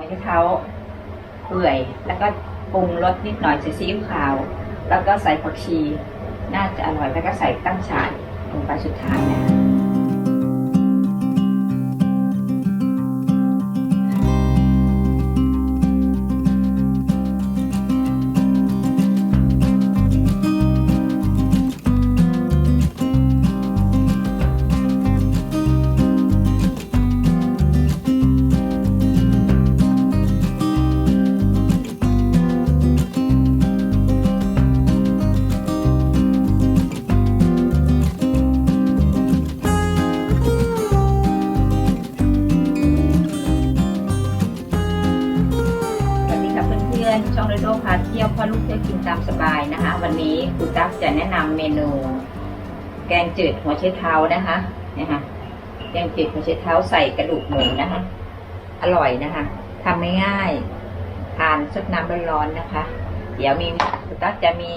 หัวไชเขาเปื่อย แล้วก็ปรุงรสนิดหน่อยใส่ซีอิ๊วขาว แล้วก็ใส่ผักชี น่าจะอร่อยแล้วก็ใส่ตั้งฉายลงไปสุดท้ายนะ ตามสบายนะคะ วันนี้ครูตั๊กจะแนะนำเมนู แกงจืดหัวไชเท้านะคะนะคะแกงจืดหัวไชเท้าใส่กระดูกหมูนะคะ อร่อยนะคะทำง่ายๆทานซุปน้ำร้อนๆนะคะ เดี๋ยวมีครูตั๊กจะมี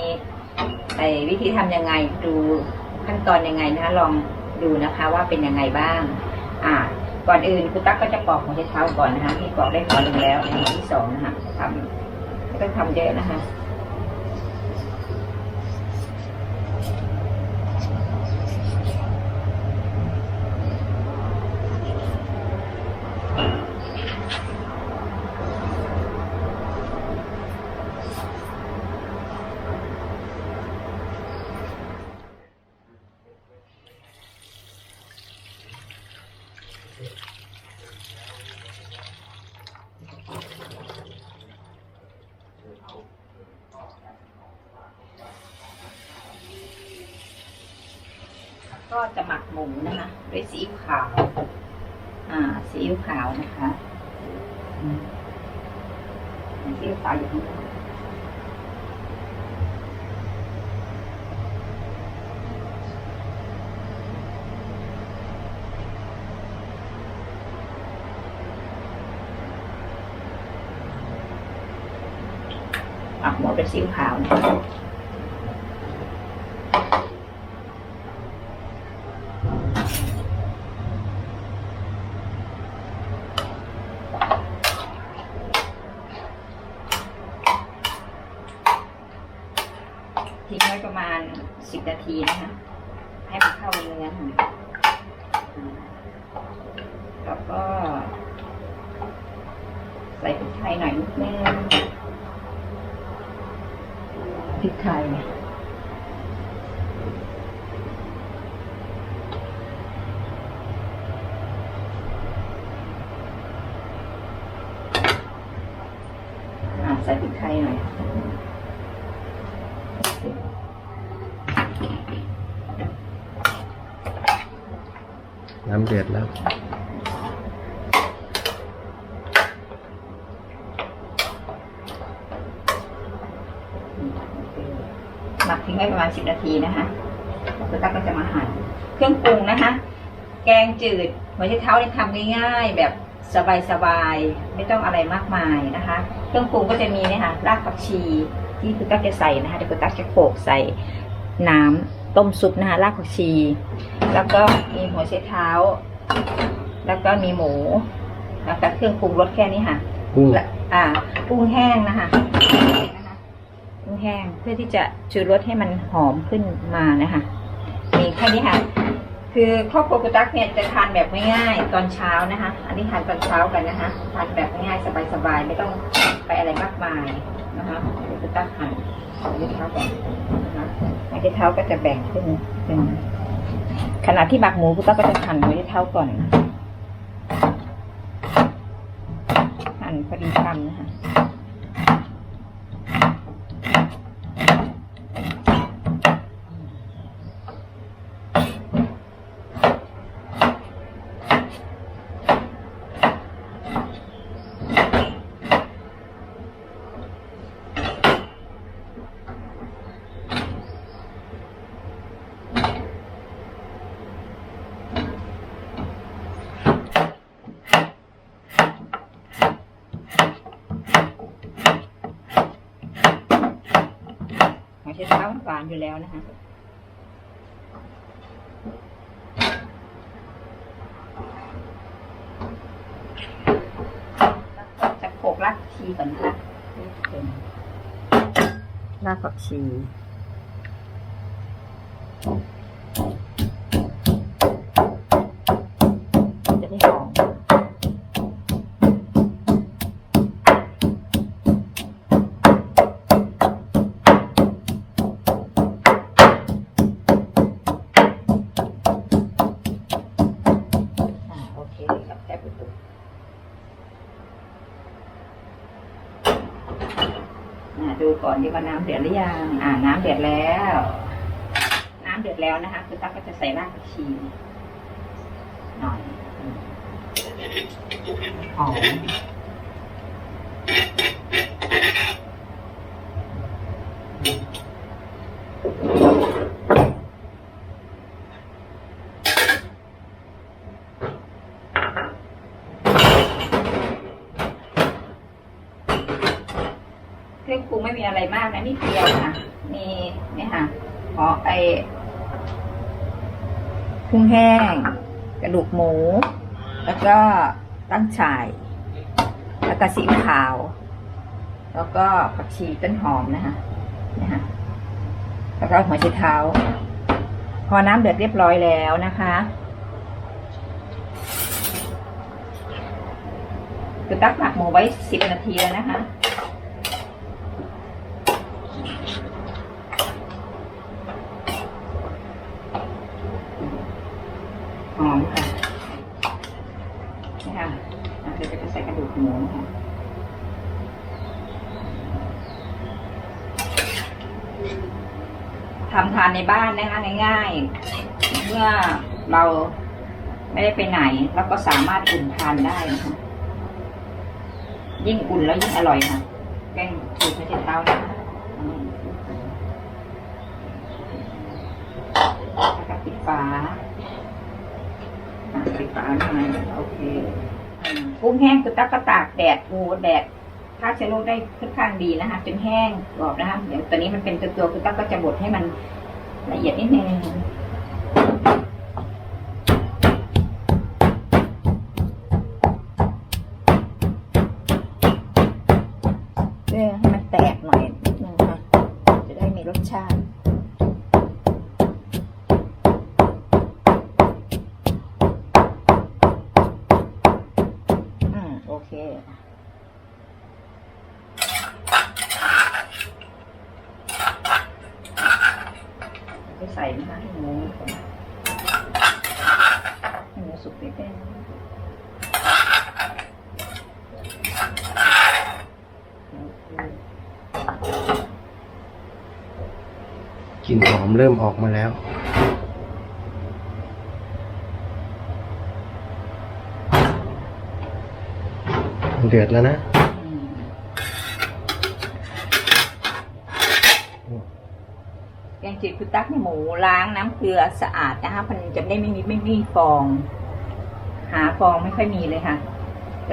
ไอ้วิธีทำยังไงดูขั้นตอนยังไงนะคะลองดูนะคะว่าเป็นยังไงบ้าง อ่า ก่อนอื่นคุณตั๊กก็จะปอกหัวไชเท้าก่อนนะคะที่ปอกได้พอหนึ่งแล้วในหัวที่สองนะคะทำไม่ต้องทำเยอะนะคะ ก็จะหมักหมูนะคะด้วยซีอิ๊วขาว อ่าซีอิ๊วขาวนะคะอืมซีอิ๊วขาวอยู่ข้างบนหมักหมูด้วยซีอิ๊วขาวนะคะ ประมาณสิบนาทีนะคะ ให้มันเข้าเนื้อแล้วก็ ใส่พริกไทยหน่อยนิดนึงพริกไทยอ่าใส่พริกไทยหน่อย น้ำเดือดแล้วหมักทิ้งไว้ประมาณสิบนาทีนะคะแล้วตั๊กก็จะมาหั่นเครื่องปรุงนะคะ แกงจืดหัวไชเท้าเนี่ยทำง่ายๆ แบบสบายๆ ไม่ต้องอะไรมากมายนะคะ เครื่องปรุงก็จะมีนี่ยค่ะรากผักชีที่คุณตั๊กจะใส่นะคะเดี๋ยวคุณตั๊กจะโขลกใส่น้ำ ต้มซุปนะคะรากผักชี แล้วก็มีหัวไชเท้า แล้วก็มีหมู แล้วก็เครื่องปรุงรสแค่นี้ค่ะกุ้งและอ่ากุ้งแห้งนะคะนะคะกุ้งแห้งเพื่อที่จะชูรสให้มันหอมขึ้นมานะคะมีแค่นี้ค่ะ คือครอบครัวกุตักเนี่ยจะทานแบบง่ายๆตอนเช้านะคะ อันนี้ทานตอนเช้ากันนะคะทานแบบง่ายๆสบายๆไม่ต้องไปอะไรมากมายนะคะเดี๋ยวกุตักหั่นเอาที่เท้าก่อนนะคะหัว ที่เท้าก็จะแบ่งขึ้นเป็นขณะที่หมักหมูกุตักก็จะหั่นหัวที่เท้าก่อน หั่นพอดีคำนะคะ หัวไชเท้าหวานอยู่แล้วนะคะจะโขกรากชีก่อนค่ะรากผักชีจะได้หอม อ่าโอเคกับแค่ประตูอ่าดูก่อนดี ว่าน้ำเดือดหรือยังอ่า น้ำเดือดแล้ว น้ำเดือดแล้วนะคะคือตั๊กก็จะใส่รากผักชีหน่อยหอมเครื่องปรุงไมีอะไรมากนะนี่เดียวค่ะ มีนี่ค่ะหอไอกุ้งแห้ง กระดูกหมู แล้วก็ตั้งฉ่าย แล้วก็ซีขาว แล้วก็ผักชีต้นหอมนะคะนะคะแล้วก็หัวไชเท้า พอน้ำเดือดเรียบร้อยแล้วนะคะคือตักหมักหมูไว้สิบนาทีแล้วนะคะ หอมค่ะนี่ค่ะอะเดี๋ยวจะใส่กระดูกหมูค่ะ ทำทาน ในบ้านนะคะง่าย ๆ เมื่อเราไม่ได้ไปไหนเราก็สามารถอุ่นทานได้นะคะยิ่งอุ่นแล้วยิ่งอร่อยค่ะแกงจืดไม่ใช่เต้านะแล้วก็ปิดฝาปิดฝาหน่อยโอเคกุ้งแห้งคือตักก็ตากแดดงูแดดถ้าเชื้อโรคได้ค่อนข้างดีนะคะจนแห้งกรอบนะคะเดี๋ยวตอนนี้มันเป็นตัวตัวคือตักก็จะบดให้มัน ละเอียดนิดนึงเพื่อให้มันแตกหน่อยนิดนึงค่ะ จะได้มีรสชาติ อืม โอเค ไปใส่นะคะให้หมูก่อนให้หมูสุกนิดนึง กลิ่นห อมเริ่มออกมาแล้ว เดือดแล้วนะอืมแกงจืดคือตักในหมูล้างน้ำเกลือสะอาดนะคะมันจะได้ไม่มีไม่มีฟอง หาฟองไม่ค่อยมีเลยค่ะ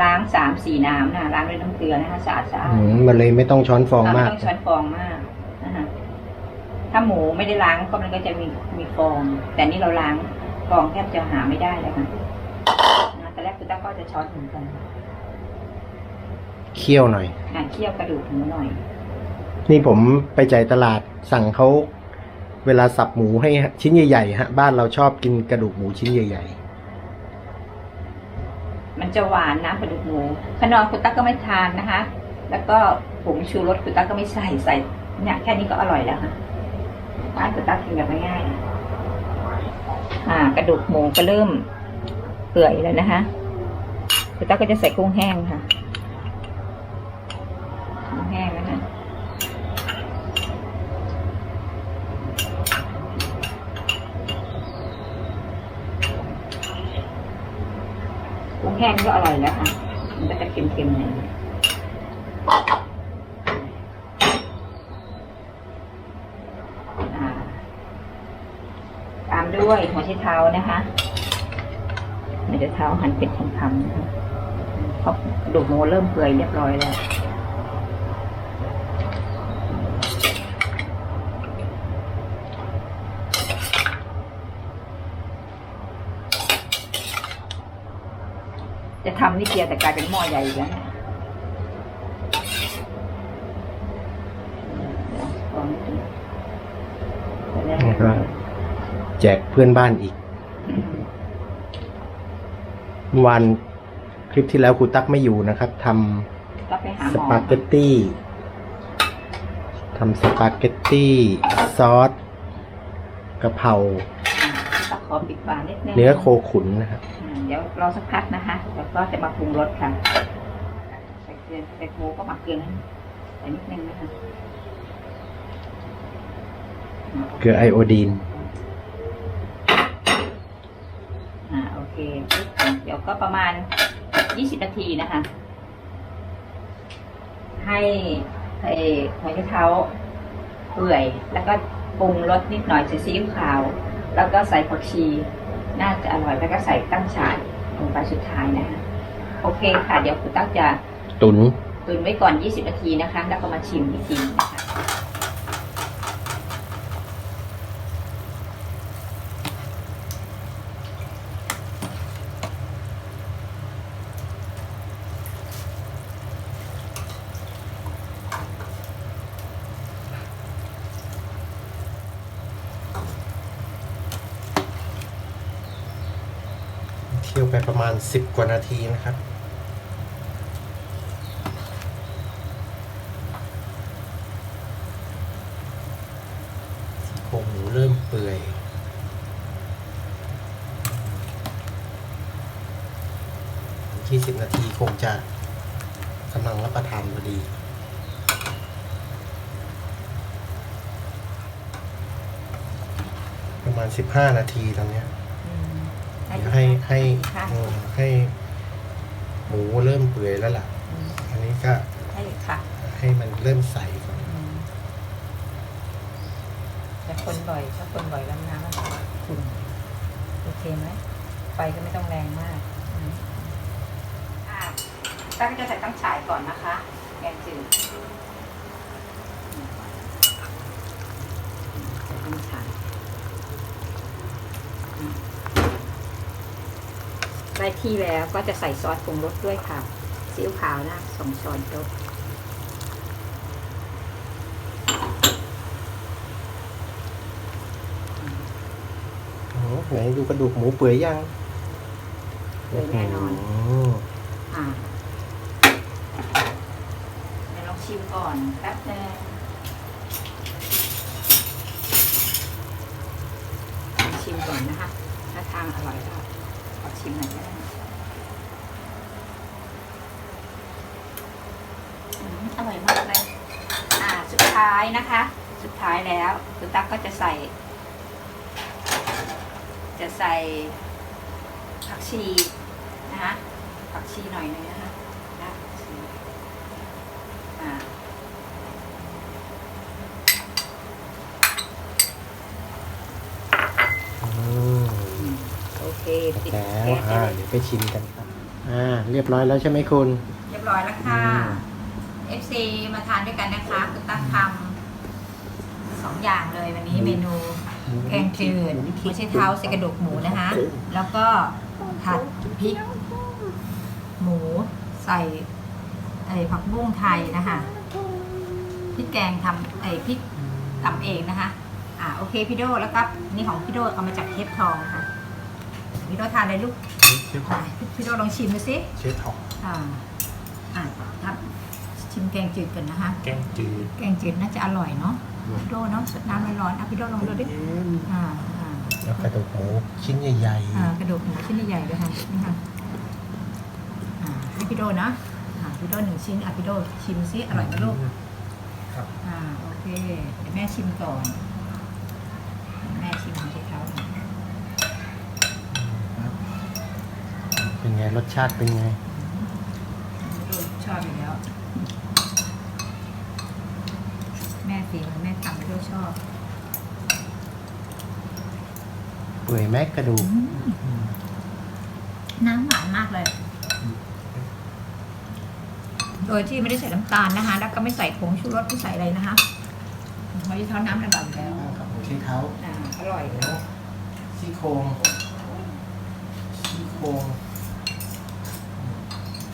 ล้างสามสี่น้ำนะล้างด้วยน้ำเกลือนะคะสะอาดสะอาดอืมมันเลยไม่ต้องช้อนฟองมากไต้องช้อนฟองมากนะคะ ถ้าหมูไม่ได้ล้างก็มันก็จะมีมีฟอง แต่นี่เราล้างฟองแทบจะหาไม่ได้เลยค่ะนะแต่แรกคุณตั๊กก็จะช้อนเหมือนกันเคี่ยวหน่อยอ่าเคี่ยวกระดูกหมูหน่อย นี่ผมไปจ่ายตลาดสั่งเขาเวลาสับหมูให้ชิ้นใหญ่ๆฮะ บ้านเราชอบกินกระดูกหมูชิ้นใหญ่มันจะหวานนะกระดูกหมูขนมคุณตั๊กก็ไม่ทานนะคะ แล้วก็ผงชูรสคุณตั๊กก็ไม่ใส่ใส่เนี่ยแค่นี้ก็อร่อยแล้วค่ะ ร้านคุณตั๊กกินแบบง่ายๆอ่ากระดูกหมูก็เริ่มเปื่อยแล้วนะคะคุณตั๊กก็จะใส่กุ้งแห้งค่ะกุ้งแห้งนะคะกุ้งแห้งก็อร่อยแล้วค่ะ มันก็จะเค็มๆหน่อย ที่เท้านะคะเดี๋ยวเท้าหันเป็นทงคำนะคะดูโมเริ่มเปื่อยเรียบร้อยแล้วจะทำนี่เกียร์แต่กลายเป็นหม้อใหญ่แล้วลองดู แจกเพื่อนบ้านอีกเมื่อวันคลิปที่แล้วครูตั๊กไม่อยู่นะครับทก็ไปหาำหสมอปาเกตตี้ทำสปาเกตตี้ซอสกะเพราตะขอปิดฝานิดนึงเนื้อโคขุนนะครับอ่าเดี๋ยวรอสักพักนะคะแล้วก็จะมาปรุงรสค่ะใส่เกลือใส่หมูก็หมักเกลือนะใส่นิดนึงนะคะเกลือไอโอดีน อ่าโอเค เดี๋ยวก็ ประมาณ 20 นาทีนะคะ ให้ไอ้หอยเท้าเปื่อย แล้วก็ปรุงรสนิดหน่อยใส่ซีอิ๊วขาว แล้วก็ใส่ผักชี น่าจะอร่อย แล้วก็ใส่ตั้งฉายลงไปสุดท้ายนะคะ โอเคค่ะ เดี๋ยวคุณตั๊กจะตุน ตุนไว้ก่อน 20 นาทีนะคะ แล้วก็มาชิมอีกทีนะคะ ไปประมาณสิบกว่านาทีนะครับ โครงหมูเริ่มเปื่อยยี่สิบนาทีคงจะกำลังรับประทานพอดีประมาณสิบห้านาทีตอนนี้ ให้ให้ค่ะเออให้หมูเริ่มเปื่อยแล้วล่ะอันนี้ก็ให้ค่ะให้มันเริ่มใสก่อนแต่คนบ่อยถ้าคนบ่อยแล้วน้ำมันจะขุ่นโอเคไหมไฟก็ไม่ต้องแรงมากอืมอะป้าก็จะใส่ตั้งฉายก่อนนะคะแกงจืดใส่ตั้งฉายอืม ได้ที่แล้วก็จะใส่ซอสปรุงรสด้วยค่ะซีอิ๊วขาวนะสองช้อนโต๊ะโอ้ไหนดูกระดูกหมูเปื่อยยังเปื่อยแน่นอนมอ่าเดี๋ยวลองชิมก่อนแป๊บนึงลองชิมก่อนนะคะถ้าทางอร่อยก็ ขอชิมหน่อยก็ได้อืมอร่อยมากเลย อ่า สุดท้ายนะคะ สุดท้ายแล้วคุณตั๊กก็จะใส่ จะใส่ผักชีนะคะผักชีหน่อยหนึงนะคะรากผักชีอ่า อืม โอเค เสร็จ ปิด แล้ว แก๊สได้ อ่าเลยเดี๋ยวไปชิมกันครับอ่าเรียบร้อยแล้วใช่ไหมคุณ เรียบร้อยแล้วค่ะอืม FC มาทานด้วยกันนะคะคุณตั้งทำสองอย่างเลยวันนี้เมนูแกงจืดหัวไชเท้าใส่กระดูกหมูนะคะ แล้วก็ผัดพริก หมูใส่ไอ้ผักบุ้งไทยนะคะพริกแกงทำไอ้พริกตำเองนะคะ อ่าโอเคพี่โดแล้วก็นี่ของพี่โดเอามาจากเทปทองค่ะ พี่โดทานเลยลูกเชฟอะพี่โดลองชิมดูสิเชฟทองอ่าอ่าครับชิมแกงจืดก่อนนะคะ แกงจืดแกงจืดน่าจะอร่อยเนาะพี่โดเนาะสดน้ำร้อนๆอะพี่โดลองดูดิอ่าอ่าแล้วกระดูกหมูชิ้นใหญ่อ่ากระดูกหมูชิ้นใหญ่ๆด้วยค่ะนี่ค่ะอ่าให้พี่โดนะอ่าพี่โดหนึ่งชิ้นอะพี่โดชิมซิอร่อยไหมลูก ครับ อ่าโอเคเดี๋ยวแม่ชิมก่อนแม่ชิมของเช้เขาหน่อย ครับเป็น ไงรสชาติเป็นไงพี่โดชอบอยู่แล้ว แม่ฝีมือแม่ทำพี่โดชอบเปื่อยแม็กกระดูกน้ำหวานมากเลย โดยที่ไม่ได้ใส่น้ำตาลนะคะ แล้วก็ไม่ใส่ผงชูรสไม่ใส่อะไรนะคะเราจะเท้าน้ำระดับอยู่แล้วกับหมูชิ้นเท้าอ่าอร่อยโอ้ซี่โครงซี่โครง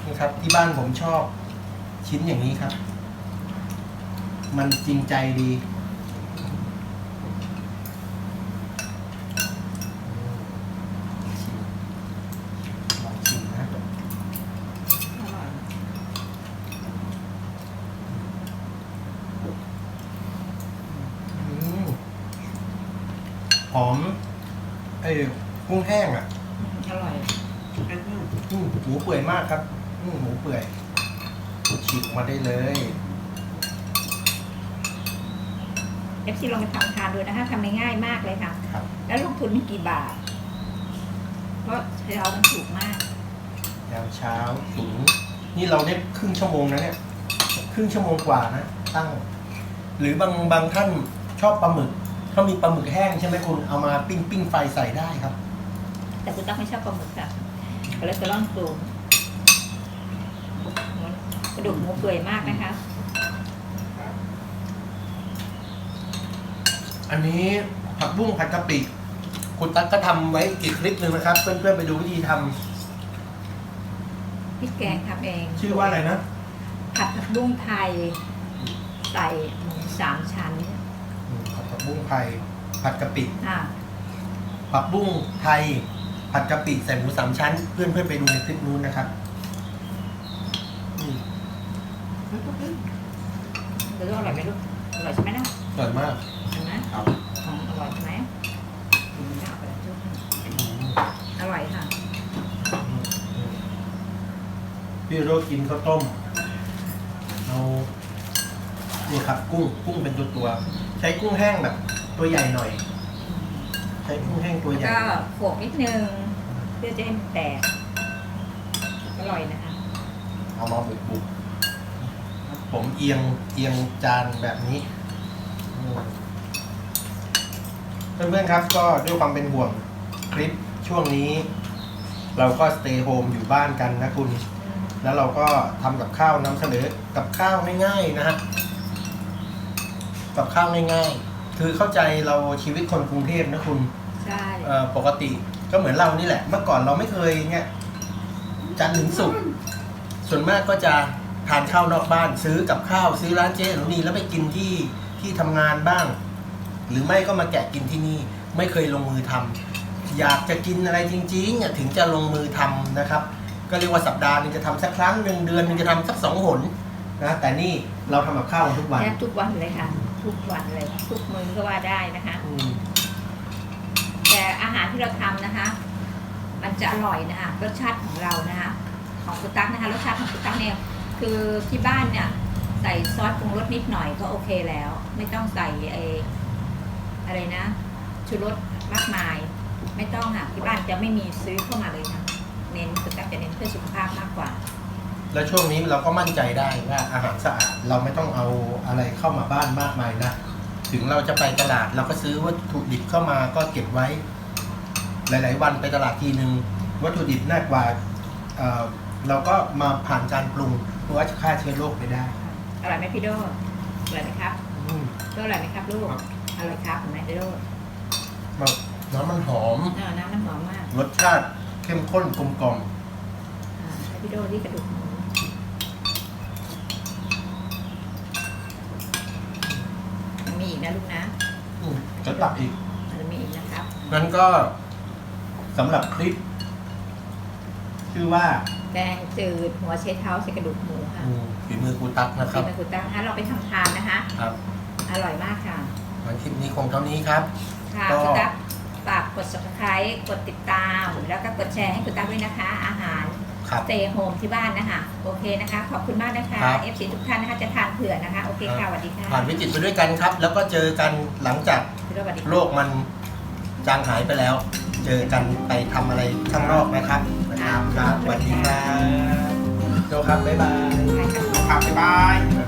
นี่ครับ ที่บ้านผมชอบชิ้นอย่างนี้ครับ มันจริงใจดี หอมไอ้กุ้งแห้งอะ อร่อย อืมหมูเปื่อยมากครับอืมหมูเปื่อยฉีกออก มาได้เลยเอฟซีลองไปทำทานดูนะคะทำง่ายๆมากเลยค่ะ ครับ แล้วลงทุนไม่กี่บาท เพราะเรามันถูกมาก ยามเช้าถึงนี่เราได้ครึ่งชั่วโมงนะเนี่ย ครึ่งชั่วโมงกว่านะ ตั้ง หรือบางบางท่านชอบปลาหมึกถ้ามีปลาหมึกแห้งใช่ไหมคุณเอามาปิ้งปิ้งไฟใส่ได้ครับ แต่คุณต้องไม่ชอบปลาหมึกค่ะคอเลสเตอรอลสูง กระดูกหมูเปื่อยมากนะคะ อันนี้ผักบุ้งผัดกะปิคุณตั๊กก็ทำไว้อีกคลิปหนึ่งนะครับ เพื่อนๆไปดูวิธีทำพริกแกงทำเองชื่อว่าอะไรนะ ผัดผักบุ้งไทย ใส่หมูสามชั้นอืมผัดผักบุ้งไทยผัดกะปิค่ะผักบุ้งไทยผัดกะปิใส่หมูสามชั้น เพื่อนเพื่อนๆไปดูในคลิปนู้นนะครับอืม หรืออร่อยไหมลูกอร่อยใช่ไหมนะอร่อยมากเห็นไหมครับอ๋ออร่อยใช่ไหมอืมเอาไปแล้วจุ๊บอร่อยค่ะ พี่โรกินข้าวต้มเอานี่ครับกุ้งกุ้งเป็นตัวตัวๆใช้กุ้งแห้งแบบ ตัวใหญ่หน่อย ใช้กุ้งแห้งตัวใหญ่ ก็โขลกนิดนึงเพื่อจะให้มันแตกอร่อยนะคะ เอามาบุกบุกๆ ผมเอียงเอียงจานแบบนี้อืมเพื่อนๆครับก็ด้วยความเป็นห่วงคลิปช่วงนี้ เราก็สเตย์โฮมอยู่บ้านกันนะคุณ แล้วเราก็ทำกับข้าวนำเสนอกับข้าวง่ายๆนะฮะกับข้าวง่ายๆ คือเข้าใจเราชีวิตคนกรุงเทพนะคุณใช่เอ่อปกติก็เหมือนเรานี่แหละ เมื่อก่อนเราไม่เคยเนี่ยจันทร์ถึงศุกร์ส่วนมากก็จะ ทานข้าวนอกบ้านซื้อกับข้าวซื้อร้านเจ๊หนูนีแล้วไปกินที่ที่ทำงานบ้าง หรือไม่ก็มาแกะกินที่นี่ไม่เคยลงมือทำอยากจะกินอะไรจริงๆอะถึงจะลงมือทำนะครับ ก็เรียกว่าสัปดาห์หนึงจะทำสักครั้งหนึ่งเดือนหนึงจะทำสักสองหนนะแต่นี่เราทำกับข้าวกันทุกวันแทบทุกวันเลยค่ะ ทุกวันเลย ทุกมื้อก็ว่าได้นะคะ อืมแต่อาหารที่เราทำนะคะ มันจะอร่อยนะคะรสชาติของเรานะคะของคุณตั๊กนะคะรสชาติของคุณตั๊กเนี่ย คือที่บ้านเนี่ยใส่ซอสปรุงรสนิดหน่อยก็โอเคแล้ว ไม่ต้องใส่ไออะไรนะชูรสมากมาย ไม่ต้องค่ะที่บ้านจะไม่มีซื้อเข้ามาเลยค่ะเน้นคุณตั๊กจะเน้นเพื่อสุขภาพมากกว่า แล้วช่วงนี้เราก็มั่นใจได้ว่าอาหารสะอาดเราไม่ต้องเอาอะไรเข้ามาบ้านมากมายนะถึงเราจะไปตลาดเราก็ซื้อวัตถุดิบเข้ามาก็เก็บไว้ หลาย ๆ วันไปตลาดทีหนึ่งวัตถุดิบน่ากว่าเเราก็มาผ่านการปรุง เพื่อว่าจะฆ่าเชื้อโรคไปได้อร่อยไหมพี่โดอร่อยไหมครับอืมโดอร่อยไหมครับลูกครับอร่อยครับเห็นไหมโดแบบน้ำมันหอมเออน้ำน้ำหอมมากรสชาติเข้มข้นกลมกล่อมอ่าให้พี่โดที่กระดูกหมูยังมีอีกนะลูกนะอืมจะตักอีกมันจะมีอีกนะครับ งั้นก็สำหรับคลิป ชื่อว่าแกงจืดหัวเชเท้าใส่กระดูกหมูค่ะอืมฝีมือครูตั๊กนะคซีรับมากุต้านะคะเราไปทำทานนะคะ ครับอร่อยมากค่ะวันคลิปนี้คงเท่านี้ครับ ค่ะก็ คุณตั๊กฝากกด subscribe กดติดตาม แล้วก็กดแชร์ให้คุณตั๊กด้วยนะคะ อาหาร ครับเ a y home ที่บ้านนะคะ โอเคนะคะ ขอบคุณมากนะคะ ครับ FC ทุกท่านนะคะจะทานเผื่อนะคะ โอเคค่ะสวัสดีค่ะผ่านวิกฤตไปด้วยกันครับ แล้วก็เจอกันหลังจากพี่โดสวัสดีค่ะโรคมัน จางหายไปแล้ว เจอกันไปทำอะไรข้างนอกนะครับนะครับครับสวัสดีครับโจครับบ๊ายบายใช่ค่ะครับบ๊ายบาย